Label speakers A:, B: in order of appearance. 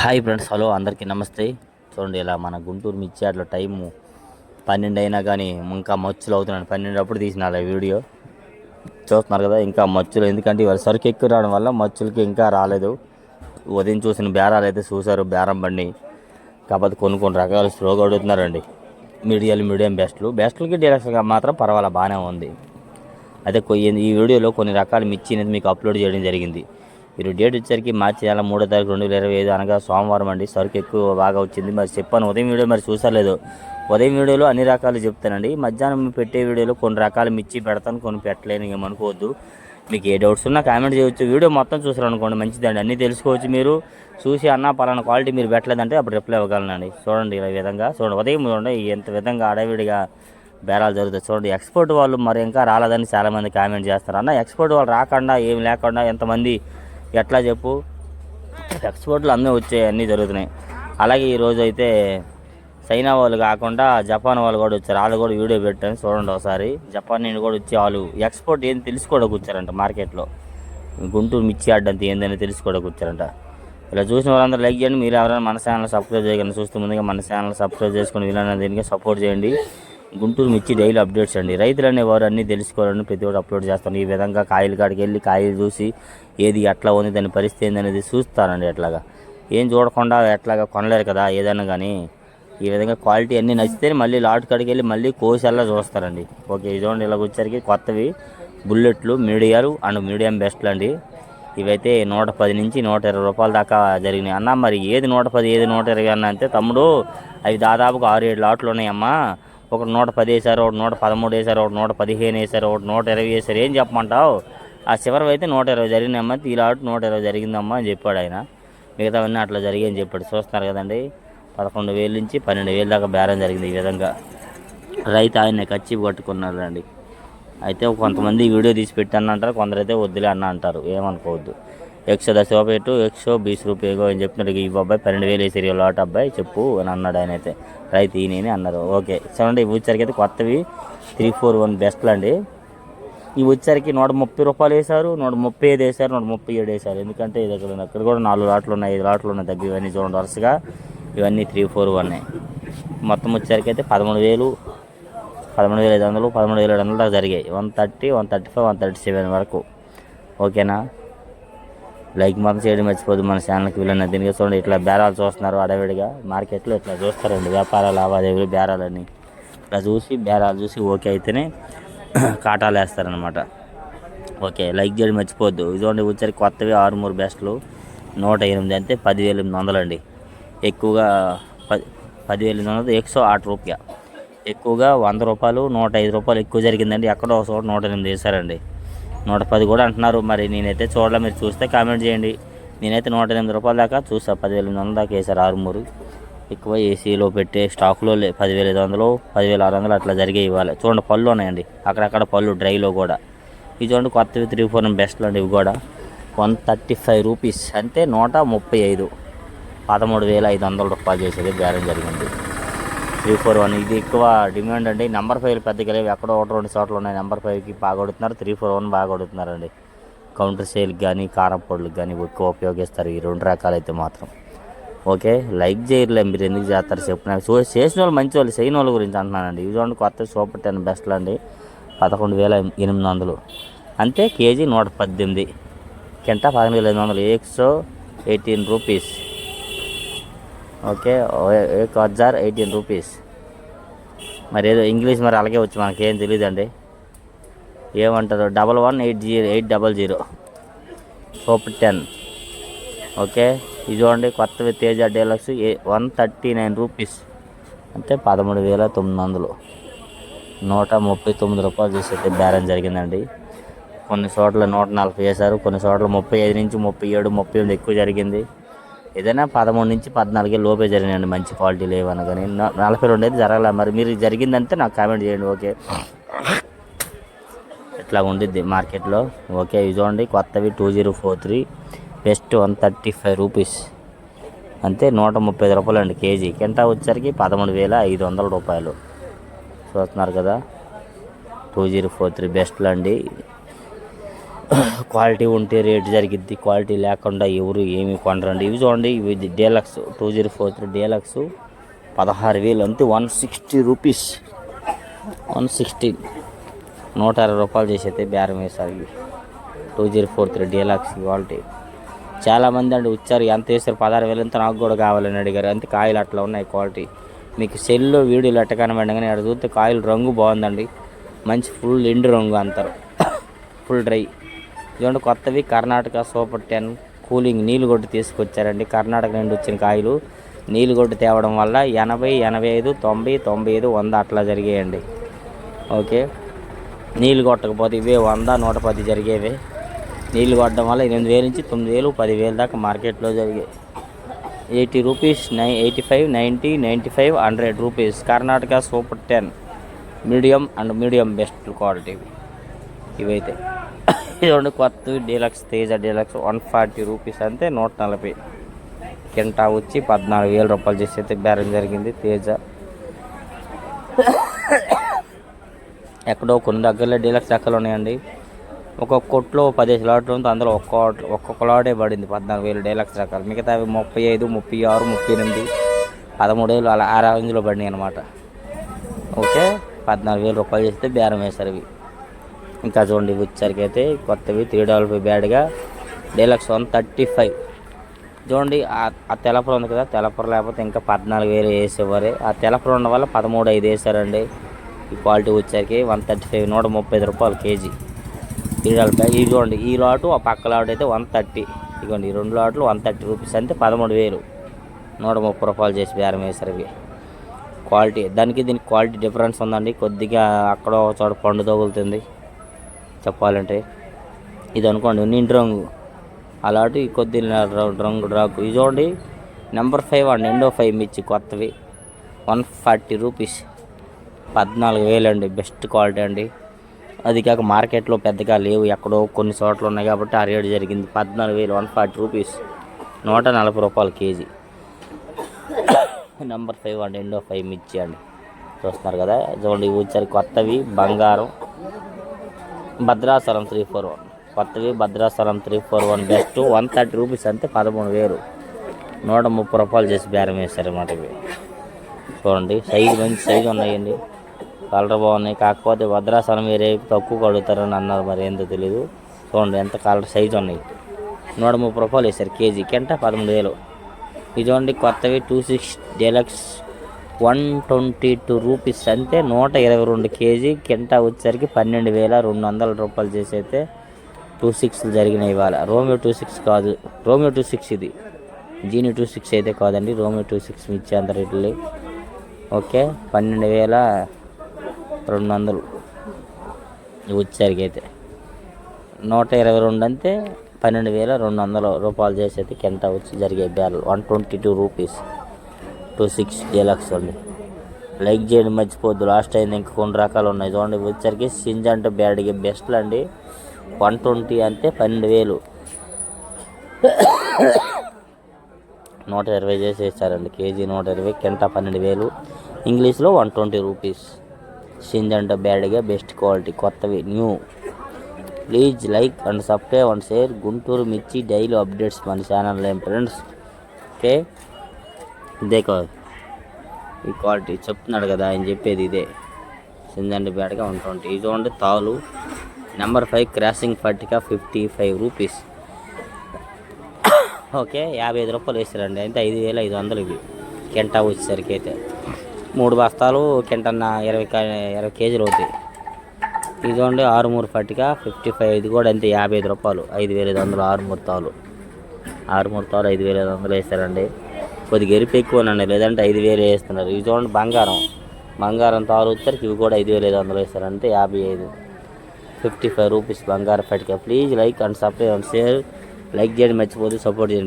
A: Hi friends hello అందరికీ నమస్తే. చూడండి ఇలా మన గుంటూరు మిర్చి అట్లా టైము పన్నెండు అయినా కానీ ఇంకా మచ్చులు అవుతున్నాను పన్నెండు అప్పుడు తీసిన అలా వీడియో. చూస్తున్నారు కదా ఇంకా మచ్చులు. ఎందుకంటే ఇవాళ సరుకు ఎక్కువ రావడం వల్ల మచ్చులకి ఇంకా రాలేదు. ఉదయం చూసిన బేరాలు అయితే చూశారు బేరం బండి కాకపోతే కొన్ని కొన్ని రకాలు స్లోగా అడుగుతున్నారండి మీడియాలు మీడియం బెస్ట్లు. బెస్ట్లకి డీలక్స్గా మాత్రం పర్వాలే బాగానే ఉంది. అయితే ఈ వీడియోలో కొన్ని రకాల మిర్చి అనేది మీకు అప్లోడ్ చేయడం జరిగింది. మీరు డేట్ వచ్చేసరికి మార్చి నెల మూడో తారీఖు రెండు వేల ఇరవై ఐదు అనగా సోమవారం అండి. సరుకు ఎక్కువ బాగా వచ్చింది. మరి చెప్పాను ఉదయం వీడియో మరి చూసలేదు. ఉదయం వీడియోలో అన్ని రకాలు చెప్తానండి. మధ్యాహ్నం పెట్టే వీడియోలో కొన్ని రకాలు మిర్చి పెడతాను కొన్ని పెట్టలేను ఏమనుకోవద్దు. మీకు ఏ డౌట్స్ ఉన్నా కామెంట్ చేయొచ్చు. వీడియో మొత్తం చూసారనుకోండి మంచిదండి. అన్నీ తెలుసుకోవచ్చు మీరు. చూసి అన్న పలానా క్వాలిటీ మీరు పెట్టలేదంటే అప్పుడు రిప్లై ఇవ్వగలనండి. చూడండి ఈ విధంగా. చూడండి ఉదయం చూడండి ఎంత విధంగా అడవిడిగా బేరాలు జరుగుతాయి. చూడండి ఎక్స్పోర్ట్ వాళ్ళు మరి ఇంకా రాలేదని చాలామంది కామెంట్ చేస్తారు. అన్న ఎక్స్పోర్ట్ వాళ్ళు రాకుండా ఏం లేకుండా ఎంతమంది ఎట్లా చెప్పు? ఎక్స్పోర్ట్లు అన్నీ వచ్చాయి అన్నీ జరుగుతున్నాయి. అలాగే ఈరోజు అయితే చైనా వాళ్ళు కాకుండా జపాన్ వాళ్ళు కూడా వచ్చారు. వాళ్ళు కూడా వీడియో పెట్టాను చూడండి ఒకసారి. జపాన్ నుండి కూడా వచ్చి వాళ్ళు. ఎక్స్పోర్ట్ ఏంది తెలుసుకోవడానికి వచ్చారంట మార్కెట్లో. గుంటూరు మిర్చి అడ్డంతి ఏందని తెలుసుకోవడానికి వచ్చారంట. ఇలా చూసిన వాళ్ళందరూ లైక్ చేయండి. మీరు ఎవరైనా మన ఛానల్ సబ్స్క్రైబ్ చేయగలను చూస్తూ ముందుగా మన ఛానల్ సబ్స్క్రైబ్ చేసుకుని వీళ్ళని దీనికి సపోర్ట్ చేయండి. గుంటూరు మిర్చి డైలీ అప్డేట్స్ అండి. రైతులు అనేవారు అన్నీ తెలుసుకోవాలని ప్రతి ఒక్కటి అప్లోడ్ చేస్తాను ఈ విధంగా కాయలు కాడికి వెళ్ళి కాయలు చూసి ఏది ఎట్లా ఉంది దాని పరిస్థితి ఏందనేది చూస్తానండి ఎట్లాగా. ఏం చూడకుండా ఎట్లాగా కొనలేరు కదా ఏదైనా కానీ ఈ విధంగా క్వాలిటీ అన్నీ నచ్చితే మళ్ళీ లాట్ కాడికి వెళ్ళి మళ్ళీ కోసేలా చూస్తారండి. ఓకే ఇది ఇలా వచ్చరికి కొత్తవి బుల్లెట్లు మీడియాలు అండ్ మీడియం బెస్ట్లు అండి. ఇవైతే నూట పది నుంచి నూట ఇరవై రూపాయల దాకా జరిగినాయి. అన్న మరి ఏది నూట పది ఏది నూట ఇరవై అన్న అంటే తమ్ముడు అవి దాదాపుగా ఆరు ఏడు లాట్లు ఉన్నాయమ్మా. ఒకటి నూట పది వేశారు ఒకటి నూట పదమూడు వేశారు ఒకటి నూట పదిహేను వేశారు ఒకటి నూట ఇరవై వేశారు ఏం చెప్పమంటావు? ఆ చివరి అయితే నూట ఇరవై జరిగినాయమ్మా ఈ నూట ఇరవై జరిగిందమ్మా అని చెప్పాడు ఆయన. మిగతావన్నీ అట్లా జరిగాయని చెప్పాడు. చూస్తున్నారు కదండి పదకొండు వేలు నుంచి పన్నెండు వేలు దాకా బేరం జరిగింది ఈ విధంగా. రైతు ఆయన కచ్చి పట్టుకున్నారు అండి అయితే కొంతమంది వీడియో తీసి పెట్టాను అంటారు కొందరైతే వద్దులే అన్న అంటారు. ఏమనుకోవద్దు. ఎక్సో దశ ఎటు? ఎక్సో బీస్ రూపాయో అని చెప్పినారు ఈ అబ్బాయి పన్నెండు వేలు వేసారు ఈ లాట్ అబ్బాయి. చెప్పు అని అన్నాడు ఆయన అయితే రైతు ఈయన అన్నారు. ఓకే. చూడండి ఇవి వచ్చరికి అయితే కొత్తవి త్రీ ఫోర్ వన్ బెస్ట్లు అండి. ఇవి వచ్చరికి నూట ముప్పై రూపాయలు వేశారు నూట ముప్పై ఐదు వేశారు నూట ముప్పై ఏడు వేశారు. ఎందుకంటే ఇది అక్కడ అక్కడ కూడా నాలుగు లాట్లు ఉన్నాయి ఐదు లాట్లు ఉన్నాయి దగ్గర. ఇవన్నీ చూడండి వరుసగా. ఇవన్నీ త్రీ ఫోర్ వన్ మొత్తం వచ్చరికి అయితే పదమూడు వేలు పదమూడు వేల ఐదు వందలు పదమూడు వేల ఏడు వందలు దాకా జరిగాయి. One thirty one thirty five one thirty seven వరకు. ఓకేనా? లైక్ మాత్రం చేయడం మర్చిపోదు మన ఛానల్కి వెళ్ళిన దీనికి చూడండి. ఇట్లా బేరాలు చూస్తున్నారు అడవిడిగా మార్కెట్లో ఇట్లా చూస్తారండి. వ్యాపార లావాదేవీలు బేరాలని ఇట్లా చూసి బేరాలు చూసి ఓకే అయితేనే కాటాలు వేస్తారనమాట ఓకే లైక్ చేయడం మర్చిపోద్దు. ఇదిగోండి వచ్చరికి కొత్తవి ఆరు మూడు బెస్ట్లు. నూట ఎనిమిది అంటే పదివేల ఎనిమిది వందలు అండి ఎక్కువగా పది పదివేల ఎనిమిది వందలు ఎక్సో ఆటు రూపాయ. ఎక్కువగా వంద రూపాయలు నూట ఐదు రూపాయలు ఎక్కువ జరిగిందండి. ఎక్కడో ఒక చోట నూట ఎనిమిది వేశారండి. నూట పది కూడా అంటున్నారు. మరి నేనైతే చూడాలి మీరు చూస్తే కామెంట్ చేయండి. నేనైతే నూట ఎనిమిది రూపాయల దాకా చూసా పదివేల ఎనిమిది వందల దాకా వేసారు ఆరుమూరు. ఎక్కువ ఏసీలో పెట్టే స్టాక్లో లే పదివేల ఐదు వందలు పదివేల ఆరు వందలు అట్లా జరిగే ఇవ్వాలి. చూడండి పళ్ళు ఉన్నాయండి. అక్కడక్కడ పళ్ళు డ్రైలో కూడా. ఇది చూడండి కొత్తవి త్రీ ఫోర్ బెస్ట్లు అండి ఇవి కూడా. One thirty five rupees. అంటే నూట ముప్పై ఐదు. పదమూడు వేల ఐదు వందల రూపాయలు చేసేది బేరం జరిగింది. Three four one. ఇది ఎక్కువ డిమాండ్ అండి. నెంబర్ ఫైవ్ పెద్దగా లేవు ఎక్కడో ఒకటి రెండు చోట్ల ఉన్నాయి. నెంబర్ ఫైవ్కి బాగా కొడుతున్నారు. త్రీ ఫోర్ వన్ బాగా కొడుతున్నారండి. కౌంటర్ సేల్కి కానీ కారం పొడులకు కానీ ఎక్కువ ఉపయోగిస్తారు. ఈ రెండు రకాలు అయితే మాత్రం. ఓకే? లైక్ చేయట్లే మీరు ఎందుకు చేస్తారు? చెప్పు. నాకు చూ చేసిన వాళ్ళు మంచి వాళ్ళు చేయని వాళ్ళ గురించి అంటున్నానండి. ఇవి చూడండి కొత్త సూపర్ టెన్ బెస్ట్లు అండి. పదకొండు వేల ఎనిమిది వందలు. అంటే కేజీ నూట పద్దెనిమిది. కింట పదకొండు వేల ఎనిమిది వందలు. ఎక్స్ట్రో ఎయిటీన్ రూపీస్. ఓకే ఒక హజార్ ఎయిటీన్ రూపీస్ మరి ఏదో ఇంగ్లీష్ మరి అలాగే వచ్చి మనకేం తెలియదండి ఏమంటారు? Double one eight zero eight double zero soap ten okay ఇది చూడండి కొత్తవి తేజ డీలక్స్ ఏ వన్ థర్టీ నైన్ రూపీస్ అంటే పదమూడు వేల తొమ్మిది వందలు. నూట ముప్పై తొమ్మిది రూపాయలు చేసేది బేరం జరిగిందండి. కొన్ని చోట్ల నూట నలభై వేశారు కొన్ని చోట్ల ముప్పై ఐదు నుంచి ముప్పై ఏడు ముప్పై ఎనిమిది ఎక్కువ జరిగింది. ఏదైనా పదమూడు నుంచి పద్నాలుగే లోపే జరిగినాయండి మంచి క్వాలిటీ లేవని కానీ నలభై రెండు అయితే జరగలే. మరి మీరు జరిగిందంటే నాకు కామెంట్ చేయండి ఓకే? ఇట్లా ఉండిద్ది మార్కెట్లో? ఓకే ఇవి చూడండి కొత్తవి two zero four three best one thirty five rupees. అంతే నూట ముప్పై ఐదు రూపాయలు అండి కేజీ. కింటా వచ్చరికి పదమూడు వేల ఐదు వందల రూపాయలు. చూస్తున్నారు కదా? టూ జీరో ఫోర్ త్రీ బెస్ట్లు అండి. క్వాలిటీ ఉంటే రేట్ జరిగిద్ది. క్వాలిటీ లేకుండా ఎవరు ఏమి కొనరండి. ఇవి చూడండి ఇవి deluxe two zero four three deluxe పదహారు వేలు. అంతే one sixty rupees. One sixty. నూట అరవై రూపాయలు చేసైతే బేరం వేశారు ఇవి. Two zero four three deluxe quality. చాలామంది అండి వచ్చారు ఎంత వేసారు పదహారు వేలు అంతా నాకు కూడా కావాలని అడిగారు. అంతే కాయలు అట్లా ఉన్నాయి క్వాలిటీ. మీకు సెల్లో వీడియోలు అట్ట కనబడి కానీ అక్కడ చూస్తే కాయలు రంగు బాగుందండి. మంచి ఫుల్ ఎండు రంగు అంటారు. Full dry. ఇదిగోండి కొత్తవి. కర్ణాటక సూపర్ టెన్ కూలింగ్ నీళ్ళు కొట్టి తీసుకొచ్చారండి. కర్ణాటక నుండి వచ్చిన కాయలు నీళ్ళు కొట్టి తేవడం వల్ల ఎనభై ఎనభై ఐదు తొంభై తొంభై ఐదు వంద అట్లా జరిగాయండి. ఓకే. నీళ్ళు కొట్టకపోతే ఇవే వంద నూట పది జరిగేవి. నీళ్ళు కొట్టడం వల్ల ఎనిమిది వేల నుంచి తొమ్మిది వేలు పదివేలు దాకా మార్కెట్లో జరిగాయి. ఎయిటీ రూపీస్ నై eighty five ninety ninety five hundred rupees. Karnataka super ten medium and medium best quality ఇవైతే. రెండు కొత్త deluxe Teja deluxe one forty rupees అంతే నూట నలభై. కింటా వచ్చి పద్నాలుగు వేల రూపాయలు చేసి అయితే బేరం జరిగింది తేజ. ఎక్కడో కొన్ని దగ్గరలో డీలక్స్ ఎక్కలు ఉన్నాయండి. ఒక్కొక్క కొట్లో పదిహేను లాట్లు ఉంది అందులో ఒక్క ఒక్కొక్క లాటే పడింది పద్నాలుగు వేలు డీలక్స్ రకాలు. మిగతా ముప్పై ఐదు ముప్పై ఆరు ముప్పై ఎనిమిది పదమూడు వేలు అలా ఆ రేంజ్లో పడినాయి అనమాట ఓకే? పద్నాలుగు వేల రూపాయలు చేస్తే బేరం వేశారు ఇవి. ఇంకా చూడండి ఇవి అయితే కొత్తవి త్రీ డబల్ ఫైవ్ బ్యాడ్గా డీలక్స్ వన్ థర్టీ ఫైవ్. చూడండి ఆ- తెలపర ఉంది కదా తెలపర లేకపోతే ఇంకా పద్నాలుగు వేలు వేసేవారు. ఆ తెలపర ఉన్న వల్ల పదమూడు ఐదు వేసారండి. ఈ క్వాలిటీ వచ్చేసరికి వన్ థర్టీ ఫైవ్ నూట ముప్పై ఐదు రూపాయలు కేజీ. త్రీ డబల్ ఫైవ్ ఈ చూడండి ఈ లాటు ఆ పక్క లాట్ అయితే వన్ థర్టీ. ఇదిగోండి ఈ రెండు లాట్లు వన్ థర్టీ రూపీస్ అంటే పదమూడు వేలు. నూట ముప్పై రూపాయలు చేసి బేరం వేసరికి క్వాలిటీ దానికి దీనికి క్వాలిటీ డిఫరెన్స్ ఉందండి. కొద్దిగా అక్కడ ఒక చోట పండు తగులుతుంది. చెప్పాలంటే ఇది అనుకోండి నిండు రంగు. అలాంటి కొద్ది రంగు డ్రాకు. ఇది చూడండి నెంబర్ ఫైవ్ అండి ఎండో ఫైవ్ మిర్చి కొత్తవి. One forty rupees. పద్నాలుగు వేలు అండి బెస్ట్ క్వాలిటీ అండి. అది కాక మార్కెట్లో పెద్దగా లేవు ఎక్కడో కొన్ని చోట్ల ఉన్నాయి కాబట్టి ఆ రేటు జరిగింది. పద్నాలుగు వేలు వన్ ఫార్టీ రూపీస్. నూట నలభై రూపాయలు కేజీ. నెంబర్ ఫైవ్ అండి ఎండో ఫైవ్ మిర్చి అండి. చూస్తున్నారు కదా చూడండి ఇవి వచ్చారు కొత్తవి బంగారం. Bhadrachalam three four one. కొత్తవి Bhadrachalam three four one best. One thirty rupees అంటే పదమూడు వేలు. నూట ముప్పై రూపాయలు చేసి బేరం వేశారు అన్నమాట ఇవి. చూడండి సైజు మంచి సైజు ఉన్నాయండి. కలర్ బాగున్నాయి. కాకపోతే భద్రాసనం వేరే తక్కువ కడుగుతారని అన్నారు మరి ఏందో తెలియదు చూడండి ఎంత కలర్ సైజు ఉన్నాయి. నూట ముప్పై రూపాయలు వేశారు కేజీ అంటే పదమూడు వేలు. ఇది చూడండి కొత్తవి two six deluxe one twenty two rupees అంటే నూట ఇరవై రెండు కేజీ కింటా వచ్చేసరికి పన్నెండు వేల రెండు వందల రూపాయలు చేసి అయితే టూ సిక్స్ జరిగినాయి ఇవాళ. రోమియో టూ సిక్స్ కాదు రోమియో టూ సిక్స్ ఇది. జీని టూ సిక్స్ అయితే కాదండి రోమియో టూ సిక్స్ ఇచ్చే అంత రేట్లు. ఓకే పన్నెండు వేల రెండు వందలు వచ్చేసరికి అయితే. నూట ఇరవై రెండు అంటే పన్నెండు వేల రెండు వందల రూపాయలు చేసి అయితే కింద వచ్చి జరిగే barrel one twenty two rupees. Two six deluxe అండి లైక్ చేయండి మర్చిపోద్దు లాస్ట్ అయింది ఇంకా కొన్ని రకాలు ఉన్నాయి. చూడండి వచ్చరికి సింజ్ అంటే బ్యాడ్కి బెస్ట్లు అండి. వన్ ట్వంటీ అంటే పన్నెండు వేలు. నూట ఇరవై చేసి ఇస్తారండి కేజీ నూట ఇరవై కింట పన్నెండు వేలు. ఇంగ్లీష్లో వన్ ట్వంటీ రూపీస్ సింజ్ అంటే బ్యాడ్గా బెస్ట్ క్వాలిటీ కొత్తవి new please like and subscribe and share Guntur Mirchi daily updates మన ఛానల్ ఏం ఫ్రెండ్స్ ఓకే ఇదే కాదు ఈ క్వాలిటీ చెప్తున్నాడు కదా ఆయన చెప్పేది ఇదే. సిందండి బ్యాడ్గా వన్ ఇది చూడండి తాలు. నెంబర్ ఫైవ్ క్రాసింగ్ పట్టిక ఫిఫ్టీ ఫైవ్ రూపీస్ ఓకే యాభై ఐదు రూపాయలు వేసారండి. అయితే ఐదు వేల ఐదు వందలు ఇవి. కెంటా వచ్చేసరికి అయితే. మూడు బస్తాలు కెంటన్న ఇరవై ఇరవై కేజీలు అవుతాయి. ఇది చూడండి ఆరుమూరు పట్టిక ఫిఫ్టీ ఫైవ్ ఇది కూడా అంతే యాభై ఐదు రూపాయలు. ఐదు వేల ఐదు వందలు ఆరుమూరు తాలు. ఆరుమూరు తాలు ఐదు వేల ఐదు వందలు వేసారండి. కొద్దిగా ఎక్కువ ఎక్కువనండి. లేదంటే ఐదు వేలు వేస్తున్నారు. ఇవి చూడండి బంగారం. బంగారం తారు వచ్చరికి ఇవి కూడా ఐదు వేలు ఐదు వందలు వేస్తారంటే యాభై ఐదు. ఫిఫ్టీ ఫైవ్ రూపీస్ బంగారం పట్టిక please like and subscribe and share. Like చేయండి మర్చిపోతే సపోర్ట్ చేయండి.